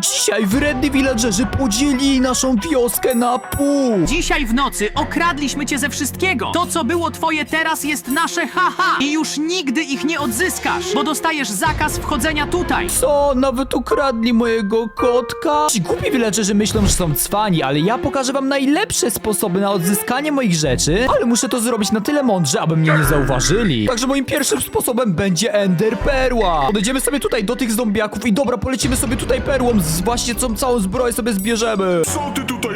Dzisiaj wredni villagerzy podzielili naszą wioskę na pół. Dzisiaj w nocy okradliśmy cię ze wszystkiego. To, co było twoje teraz, jest nasze haha. I już nigdy ich nie odzyskasz, bo dostajesz zakaz wchodzenia tutaj. Co? Nawet ukradli mojego kotka? Ci głupi villagerzy myślą, że są cwani, ale ja pokażę wam najlepsze sposoby na odzyskanie moich rzeczy, ale muszę to zrobić na tyle mądrze, aby mnie nie zauważyli. Także moim pierwszym sposobem będzie Ender Perła. Podejdziemy sobie tutaj do tych zombiaków i dobra, polecimy sobie tutaj perłą, z właśnie tą całą zbroję sobie zbierzemy. Co ty tutaj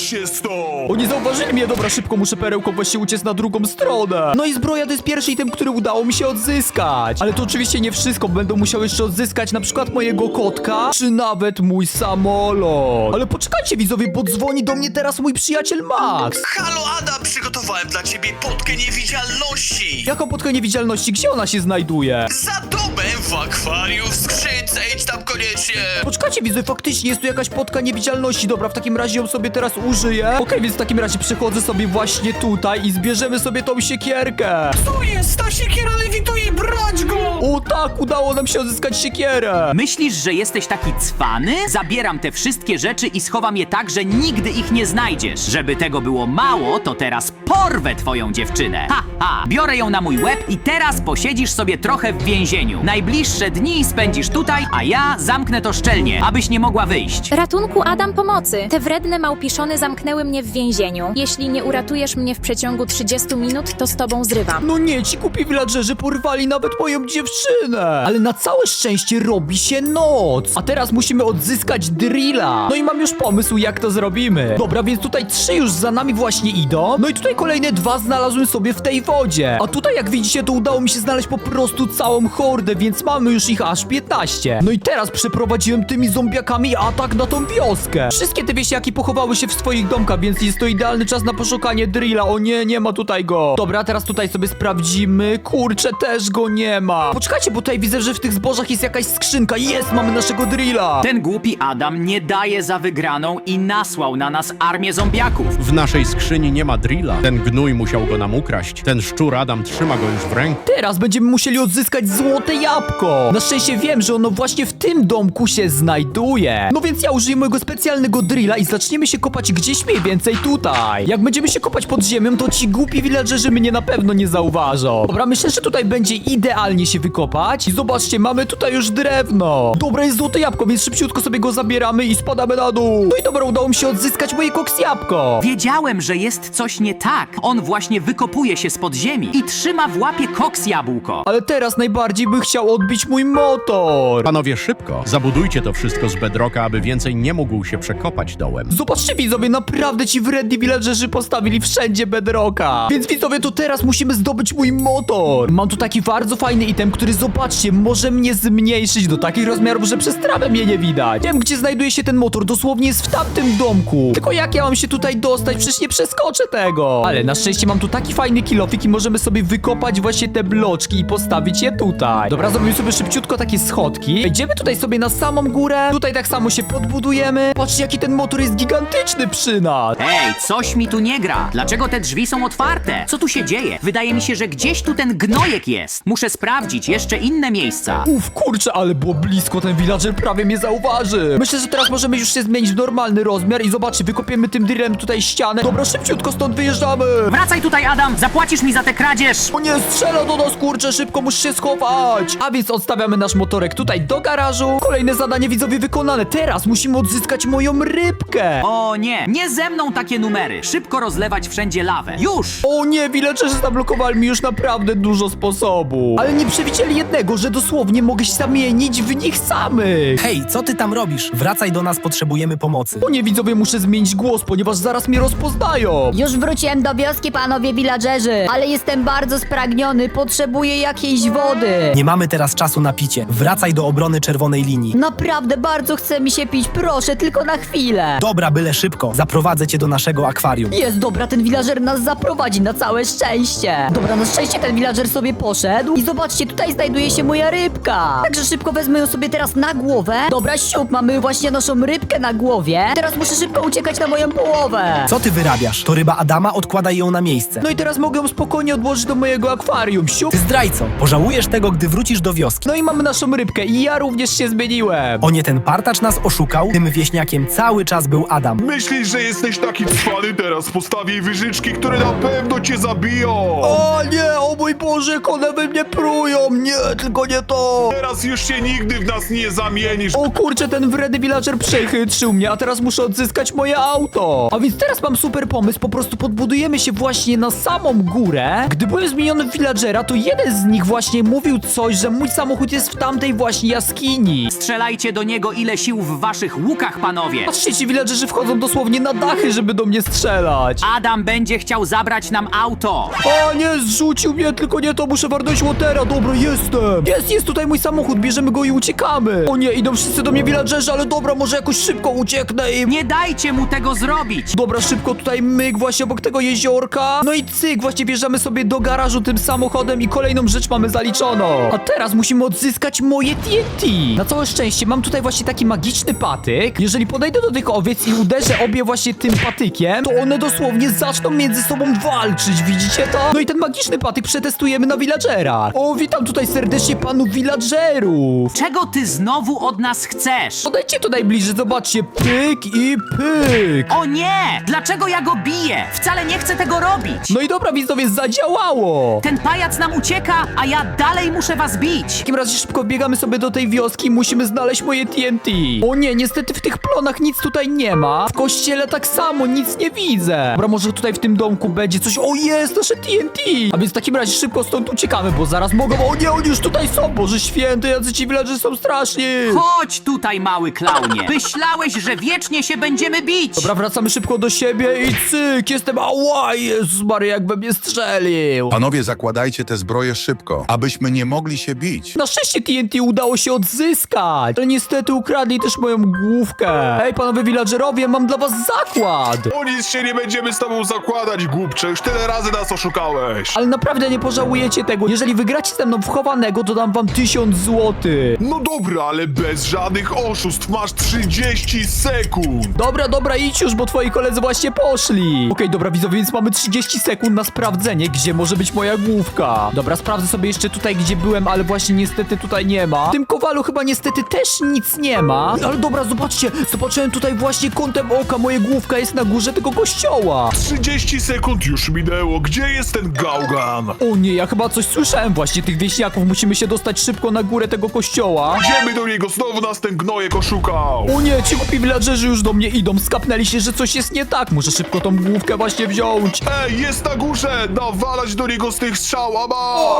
się stąd! Oni zauważyli mnie, dobra, szybko muszę perełką właśnie uciec na drugą stronę. No i zbroja to jest pierwszy item, który udało mi się odzyskać. Ale to oczywiście nie wszystko, będę musiał jeszcze odzyskać na przykład mojego kotka, czy nawet mój samolot. Ale poczekajcie widzowie, bo dzwoni do mnie teraz mój przyjaciel Max. Halo Adam, przygotowałem dla ciebie potkę niewidzialności! Jaką podkę niewidzialności, gdzie ona się znajduje? Za domem w akwarium, w skrzynce, idź tam koniecznie! Poczekajcie widzowie, faktycznie jest tu jakaś podka niewidzialności. Dobra, w takim razie ją sobie teraz użyję. Okej, więc w takim razie przechodzę sobie właśnie tutaj i zbierzemy sobie tą siekierkę. To jest ta siekiera lewituje, brać go! O tak, udało nam się odzyskać siekierę. Myślisz, że jesteś taki cwany? Zabieram te wszystkie rzeczy i schowam je tak, że nigdy ich nie znajdziesz. Żeby tego było mało, to teraz porwę twoją dziewczynę. Ha, ha! Biorę ją na mój łeb i teraz posiedzisz sobie trochę w więzieniu. Najbliższe dni spędzisz tutaj, a ja zamknę to szczelnie, abyś nie mogła wyjść. Ratunku, Adam, pomocy! Te wredne małpiszony zamknęły mnie w więzieniu. Jeśli nie uratujesz mnie w przeciągu 30 minut, to z tobą zrywam. No nie, ci kupi villagerzy porwali nawet moją dziewczynę. Ale na całe szczęście robi się noc. A teraz musimy odzyskać Drilla. No i mam już pomysł, jak to zrobimy. Dobra, więc tutaj trzy już za nami właśnie idą. No i tutaj kolejne dwa znalazłem sobie w tej wodzie. A tutaj, jak widzicie, to udało mi się znaleźć po prostu całą hordę, więc mamy już ich aż 15. No i teraz przeprowadziłem tymi zombiakami atak na tą wioskę. Wszystkie te wieśniaki pochowały się w swoich domkach, więc jest to idealny czas na poszukanie Drilla. O nie, nie ma tutaj go. Dobra, teraz tutaj sobie sprawdzimy. Kurczę, też go nie ma. Poczekajcie, bo tutaj widzę, że w tych zbożach jest jakaś skrzynka. Jest, mamy naszego Drilla. Ten głupi Adam nie daje za wygraną i nasłał na nas armię zombiaków. W naszej skrzyni nie ma drilla. Ten gnój musiał go nam ukraść. Ten szczur Adam trzyma go już w ręku. Teraz będziemy musieli odzyskać złote jabłko. Na szczęście wiem, że ono właśnie w tym domku się znajduje. No więc ja użyję mojego specjalnego drilla i zaczniemy się kopać gdzieś mniej więcej tutaj. Jak będziemy się kopać pod ziemią, to ci głupi villagerzy mnie na pewno nie zauważą. Dobra, myślę, że tutaj będzie idealnie się wykopać. I zobaczcie, mamy tutaj już drewno. Dobra, jest złote jabłko, więc szybciutko sobie go zabieramy i spadamy na dół. No i dobra, udało mi się odzyskać moje koks jabłko. Wiedziałem, że jest coś nie tak. On właśnie wykopuje się spod ziemi i trzyma w łapie koks jabłko. Ale teraz najbardziej bym chciał odbić mój motor. Panowie, szybko. Zabudujcie to wszystko z bedrocka, aby więcej nie mógł się przekopać dołem. Zobaczcie widzowie, naprawdę ci wredni villagerzy postawili wszędzie bedrocka. Więc widzowie, to teraz musimy zdobyć mój motor. Mam tu taki bardzo fajny item, który zobaczcie, może mnie zmniejszyć do takich rozmiarów, że przez trawę mnie nie widać. Wiem, gdzie znajduje się ten motor, dosłownie jest w tamtym domku. Tylko jak ja mam się tutaj dostać? Przecież nie przeskoczę tego. Ale na szczęście mam tu taki fajny kilofik i możemy sobie wykopać właśnie te bloczki i postawić je tutaj. Dobra, zrobimy sobie szybciutko takie schodki. Wejdziemy tutaj sobie na samą górę. Tutaj tak samo się podbudujemy. Patrzcie, jaki ten motor jest gigantyczny przy nas. Ej, coś mi tu nie gra. Dlaczego te drzwi są otwarte? Co tu się dzieje? Wydaje mi się, że gdzieś tu ten gnojek jest. Muszę sprawdzić jeszcze inne miejsca. Uf, kurczę, ale było blisko, ten villager prawie mnie zauważy. Myślę, że teraz możemy już się zmienić w normalny rozmiar i zobaczcie, wykopiemy tym drillem tutaj ścianę. Dobra, szybciutko stąd wyjeżdżamy. Wracaj tutaj, Adam! Zapłacisz mi za tę kradzież! O nie, strzela do nas, kurczę, szybko muszę się schować. A więc odstawiamy nasz motorek tutaj do garażu. Kolejne zadanie widzowie wykonane. Teraz musimy odzyskać moją rybkę. O nie, nie ze mną takie numery. Szybko rozlewać wszędzie lawę. Już! O nie, villagerzy zablokowali mi już naprawdę dużo sposobów. Ale nie przewidzieli jednego, że dosłownie mogę się zamienić w nich samych. Hej, co ty tam robisz? Wracaj do nas, potrzebujemy pomocy. O nie, widzowie, muszę zmienić głos, ponieważ zaraz mnie rozpoznają. Już wróciłem do wioski, panowie villagerzy, ale jestem bardzo spragniony, potrzebuję jakiejś wody. Nie mamy teraz czasu na picie. Wracaj do obrony czerwonej linii. Naprawdę bardzo chce mi się pić, proszę, tylko na chwilę. Dobra, byle szybko. Zaprowadzę cię do naszego akwarium. Jest, dobra, ten villager nas zaprowadzi na całe szczęście. Dobra, na szczęście ten villager sobie poszedł. I zobaczcie, tutaj znajduje się moja rybka. Także szybko wezmę ją sobie teraz na głowę. Dobra, siup, mamy właśnie naszą rybkę na głowie. Teraz muszę szybko uciekać na moją połowę. Co ty wyrabiasz? To ryba Adama, odkładaj ją na miejsce. No i teraz mogę ją spokojnie odłożyć do mojego akwarium, siup. Ty zdrajco, pożałujesz tego, gdy wrócisz do wioski. No i mamy naszą rybkę i ja również się zmieniłem. O nie, ten partacz nas oszukał, tym wieśniakiem cały czas był Adam. Myślisz, że jesteś taki cwany teraz? Postawię jej wyżyczki, które na pewno cię zabiją! O nie, o mój Boże, one we mnie prują, nie, tylko nie to. Teraz już się nigdy w nas nie zamienisz! O kurczę, ten wredny villager przechytrzył mnie, a teraz muszę odzyskać moje auto. A więc teraz mam super pomysł, po prostu podbudujemy się właśnie na samą górę. Gdy byłem zmieniony w villagera, to jeden z nich właśnie mówił coś, że mój samochód jest w tamtej właśnie jaskini. Strzelajcie do niego ile sił w waszych łukach, panowie! Patrzcie, ci villagerzy wchodzą dosłownie na dachy, żeby do mnie strzelać. Adam będzie chciał zabrać nam auto! O nie, zrzucił mnie, tylko nie to, muszę warnąć łotera, dobra, jestem. Jest, jest tutaj mój samochód, bierzemy go i uciekamy. O nie, idą wszyscy do mnie villagerzy, ale dobra, może jakoś szybko ucieknę i... Nie dajcie mu tego zrobić! Dobra, szybko tutaj myk właśnie obok tego jeziorka. No i cyk, właśnie wjeżdżamy sobie do garażu tym samochodem i kolejną rzecz mamy zaliczoną. A teraz musimy odzyskać moje TNT. Na całe szczęście mam tutaj właśnie taki magiczny patyk. Jeżeli podejdę do tych owiec i uderzę obie właśnie tym patykiem, to one dosłownie zaczną między sobą walczyć, widzicie to? No i ten magiczny patyk przetestujemy na villagerach. O, witam tutaj serdecznie panu villagerów. Czego ty znowu od nas chcesz? Podejdźcie tu najbliżej, zobaczcie, pyk i pyk. O nie! Dlaczego ja go biję? Wcale nie chcę tego robić! No i dobra, widzowie, zadziałało! Ten pajac nam ucieka, a ja dalej muszę was bić! W takim razie szybko biegamy sobie do tej wioski i musimy znaleźć moje TNT. O nie, niestety w tych plonach nic tutaj nie ma. W kościele tak samo, nic nie widzę. Dobra, może tutaj w tym domku będzie coś. O jest, nasze TNT! A więc w takim razie szybko stąd uciekamy, bo zaraz mogą... O nie, oni już tutaj są! Boże święty, jacy ci villagerzy są straszni! Chodź tutaj, mały klaunie! Myślałeś, że wiecznie się będziemy bić! Dobra, wracamy szybko do siebie i cyk, jestem... Ała, Jezus Maria, jakby mnie strzelił! Panowie, zakładajcie te zbroje szybko, abyśmy nie mogli się bić. Na szczęście TNT udało się odzyskać, ale niestety ukradli też moją główkę. Hej, panowie villagerowie, mam dla was zakład! O nic się nie będziemy z tobą zakładać, głupcze! Już tyle razy nas oszukałeś! Ale naprawdę nie pożałujecie tego. Jeżeli wygracie ze mną w chowanego, to dam wam 1000 złotych. No dobra, ale bez żadnych oszustw masz 30 sekund! Dobra, dobra, idź już, bo twoi koledzy właśnie poszli. Okej, dobra, widzowie, więc mamy 30 sekund na sprawdzenie, gdzie może być moja główka. Dobra, sprawdzę sobie jeszcze tutaj, gdzie byłem, ale właśnie niestety tutaj nie ma. W tym kowalu chyba niestety też nic nie ma. Ale dobra, zobaczcie, zobaczyłem tutaj właśnie kątem oka, moja główka jest na górze tego kościoła. 30 sekund już minęło, gdzie jest ten gałgan? O nie, ja chyba coś słyszałem właśnie tych wieśniaków. Musimy się dostać szybko na górę tego kościoła. Idziemy do niego, znowu nas ten gnojek oszukał! O nie, ci głupi villagerzy już do mnie idą. Skapnęli się, że coś jest nie tak. Muszę szybko tą główkę właśnie wziąć. Ej, jest na górze! Nawalać do niego z tych strzał, a O,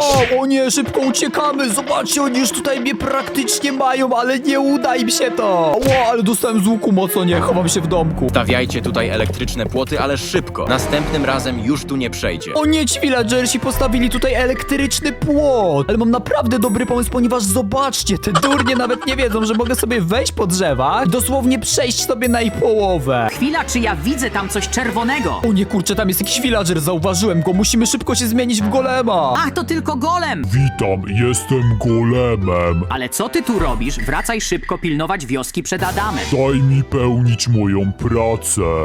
masz! o nie, szybko uciekamy. Zobaczcie, oni już tutaj mnie praktycznie mają, ale nie uda im się to. O, ale dostałem z łuku mocno, nie, chowam się w domku. Stawiajcie tutaj elektryczne płoty, ale szybko. Następnym razem już tu nie przejdzie. O nie, ci villagersi postawili tutaj elektryczny płot. Ale mam naprawdę dobry pomysł, ponieważ zobaczcie, te durnie nawet nie wiedzą, że mogę sobie wejść po drzewach i dosłownie przejść sobie na ich połowę. Chwila, czy ja widzę tam coś czerwonego? O nie, kurczę, tam jest jakiś villager, zauważyłem go. Musimy szybko się zmienić w golema. Ach, to tylko golem! Witam, jestem golemem. Ale co ty tu robisz? Wracaj szybko pilnować wioski przed Adamem. Daj mi pełnić moją pracę.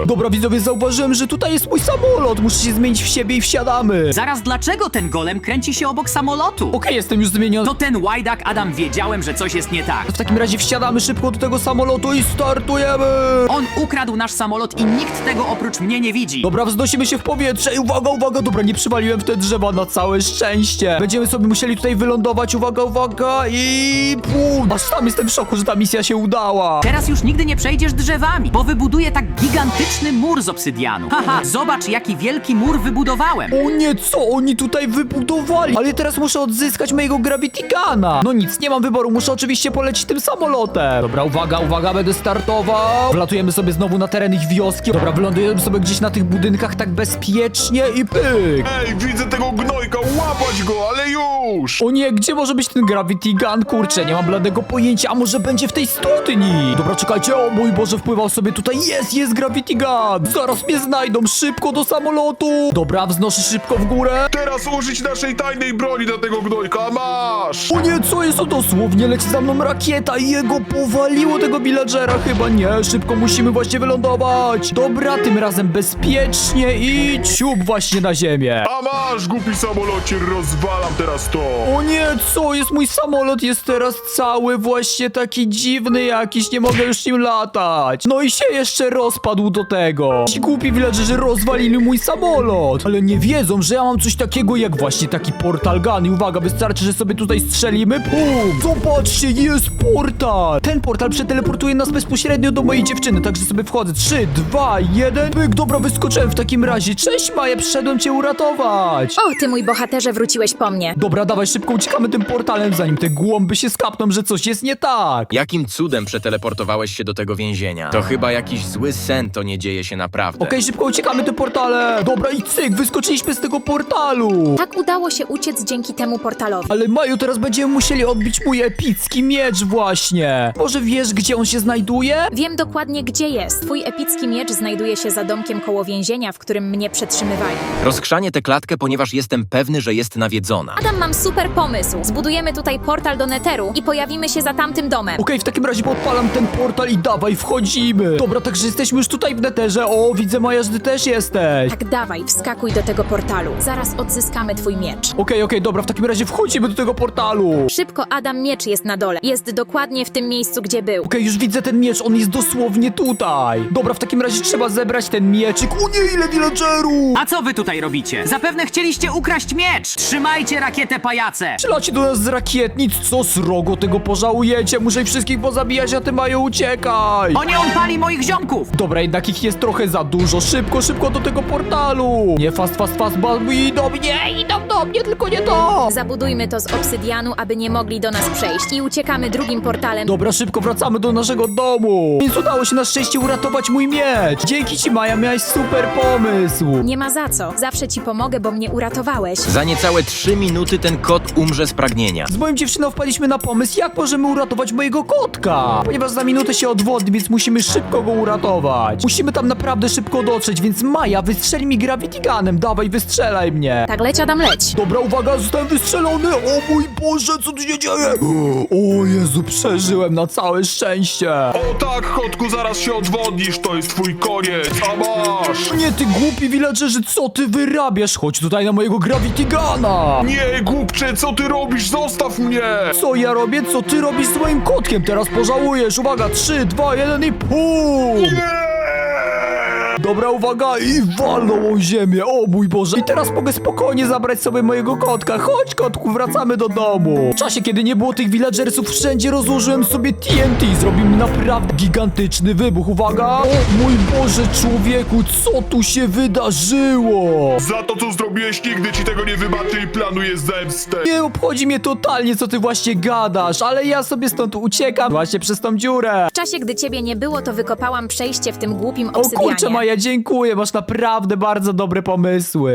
Dobra, widzowie, zauważyłem, że tutaj jest mój samolot. Muszę się zmienić w siebie i wsiadamy. Zaraz, dlaczego ten golem kręci się obok samolotu? Okej, jestem już zmieniony. To ten łajdak, Adam, wiedziałem, że coś jest nie tak. W takim razie wsiadamy szybko do tego samolotu i startujemy. On ukradł nasz samolot i nikt tego oprócz mnie nie widzi. Dobra, wznosimy się w powietrze i uwaga, uwaga, dobra, nie przywaliłem w te drzewa na całe szczęście. Będziemy sobie musieli tutaj wylądować, uwaga, uwaga i pum. Aż sam jestem w szoku, że ta misja się udała. Teraz już nigdy nie przejdziesz drzewami, bo wybuduję tak gigantyczny mur z obsydianu. Haha, zobacz jaki wielki mur wybudowałem. O nie, co oni tutaj wybudowali? Ale teraz muszę odzyskać mojego Gravity Guna. No nic, nie mam wyboru, muszę oczywiście polecić tym samolotem. Dobra, uwaga, uwaga, będę startował. Wlatujemy sobie znowu na teren ich wioski. Dobra, wylądujemy sobie gdzieś na tych budynkach tak bezpiecznie i pyk. Ej, widzę tego gnojka, łapać go, ale już! O nie, gdzie może być ten Gravity Gun? Kurczę, nie mam bladego pojęcia, a może będzie w tej studni? Dobra, czekajcie, o mój Boże, wpływał sobie tutaj, jest, Jest, jest Gravity Gun! Zaraz mnie znajdą, szybko do samolotu! Dobra, wznoszę szybko w górę. Teraz użyć naszej tajnej broni na tego gnojka, masz! O nie, co jest to dosłownie? Leci za mną rakieta i jego powaliło tego villagera. Chyba nie, szybko musimy właśnie wylądować. Dobra, tym razem bezpiecznie i ciup właśnie na ziemię. A masz, głupi samolocie, rozwalam teraz to! O nie, co jest? Mój samolot jest teraz cały właśnie taki dziwny jakiś, nie mogę już nim latać. No i się jeszcze rozpadł do tego. Ci głupi villagerzy rozwalili mój samolot. Ale nie wiedzą, że ja mam coś takiego jak właśnie taki portal gun. I uwaga, wystarczy, że sobie tutaj strzelimy. Pum! Zobaczcie, jest portal. Ten portal przeteleportuje nas bezpośrednio do mojej dziewczyny, także sobie wchodzę. 3, 2, 1. Pyk, dobra, wyskoczyłem w takim razie. Cześć Maja, przyszedłem cię uratować. O, ty mój bohaterze wróciłeś po mnie. Dobra, dawaj, szybko uciekamy tym portalem, zanim te głąby się skapną, że coś jest nie tak. Jakim cudem przeteleportowałeś się do tego więzienia? To chyba jakiś zły sen, to nie dzieje się naprawdę. Okej, szybko uciekamy tym portalem. Dobra, i cyk, wyskoczyliśmy z tego portalu. Tak udało się uciec dzięki temu portalowi. Ale Maju, teraz będziemy musieli odbić mój epicki miecz właśnie. Może wiesz, gdzie on się znajduje? Wiem dokładnie, gdzie jest. Twój epicki miecz znajduje się za domkiem koło więzienia, w którym mnie przetrzymywali. Rozchrzanie tę klatkę, ponieważ jestem pewny, że jest nawiedzona. Adam, mam super pomysł. Zbudujemy tutaj portal do Neteru i pojawimy się za tamtym domem. Okej, w takim razie podpalam ten portal i dawaj, wchodzimy. Dobra, także jesteśmy już tutaj w neterze. O, widzę Maja, że ty też jesteś. Tak, dawaj, wskakuj do tego portalu. Zaraz odzyskamy twój miecz. Okej, okej, dobra, w takim razie wchodzimy do tego portalu. Szybko, Adam, miecz jest na dole. Jest dokładnie w tym miejscu, gdzie był. Okej, już widzę ten miecz, on jest dosłownie tutaj. Dobra, w takim razie trzeba zebrać ten mieczyk. O nie, ile villagerów! A co wy tutaj robicie? Zapewne chcieliście ukraść miecz! Trzymajcie rakietę, pajace! Przylacie do nas z rakietnic, co srogo tego pożałujecie? Muszę ich wszystkich pozabijać, a ty mają uciekaj! O nie, on pali moich ziomków! Dobra, jednak ich jest trochę za dużo. Szybko, szybko do tego portalu! Nie, fast, fast, fast, bo idą mnie, idą do mnie, tylko nie to! Zabudujmy to z obsydianu, aby nie mogli do nas przejść i uciekamy drugim portalem. Dobra, szybko wracamy do naszego domu! Więc udało się na szczęście uratować mój miecz! Dzięki ci, Maja, miałeś super pomysł! Nie ma za co. Zawsze ci pomogę, bo mnie uratowałeś. Za niecałe trzy minuty ten kot umrze z pragnienia. Z moją dziewczyną wpadliśmy na pomysł, jak możemy uratować mojego kotka. Ponieważ za minutę się odwodni, więc musimy szybko go uratować. Musimy tam naprawdę szybko dotrzeć, więc Maja, wystrzel mi Gravity Gunem. Dawaj, wystrzelaj mnie. Tak, leć, Adam, leć. Dobra, uwaga, zostałem wystrzelony. O mój Boże, co tu się dzieje? O Jezu, przeżyłem na całe szczęście. O tak, kotku, zaraz się odwodnisz, to jest twój koniec, a masz! Nie, ty głupi villagerzy, co ty wyrabiasz? Chodź tutaj na mojego Gravity Guna. Nie, głupcze, co ty robisz? Zostaw mnie! Co ja robię? Co ty robisz z moim kotkiem? Teraz pożałujesz. Uwaga, 3, 2, 1 i pum! Dobra, uwaga, i walną o ziemię, o mój Boże. I teraz mogę spokojnie zabrać sobie mojego kotka. Chodź, kotku, wracamy do domu. W czasie, kiedy nie było tych villagersów, wszędzie rozłożyłem sobie TNT. Zrobimy naprawdę gigantyczny wybuch. Uwaga. O mój Boże, człowieku, co tu się wydarzyło? Za to, co zrobiłeś, nigdy ci tego nie wybaczę i planuję zemstę. Nie obchodzi mnie totalnie, co ty właśnie gadasz, ale ja sobie stąd uciekam właśnie przez tą dziurę. W czasie, gdy ciebie nie było, to wykopałam przejście w tym głupim O kurczę. Maja, dziękuję, masz naprawdę bardzo dobre pomysły.